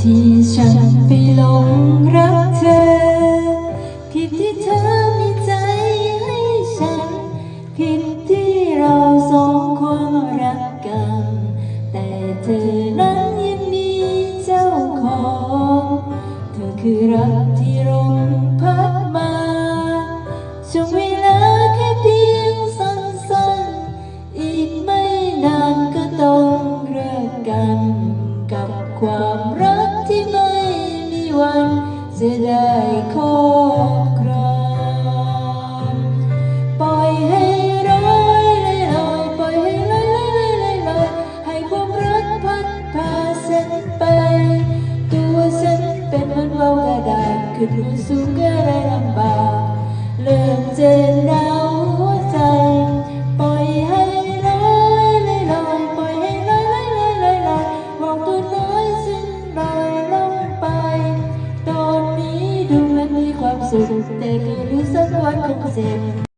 ที่ฉันไปหลงรักเธอ ผิดที่เธอมีใจให้ฉัน ผิดที่เราสองคนรักกัน แต่เธอนั้นยังมีเจ้าของ เธอคือรักที่ลมพัด ความรักที่ไม่มีวันจะได้ครอบครองปล่อยให้ลอยเลยลอยปล่อยให้ลอยลอยลอยลอยลอยให้ความรักพัดพาฉันไป ตัวฉันเป็นเหมือนว่าวกระดาษขึ้นสูงก็ได้ลำบาก ตอนนี้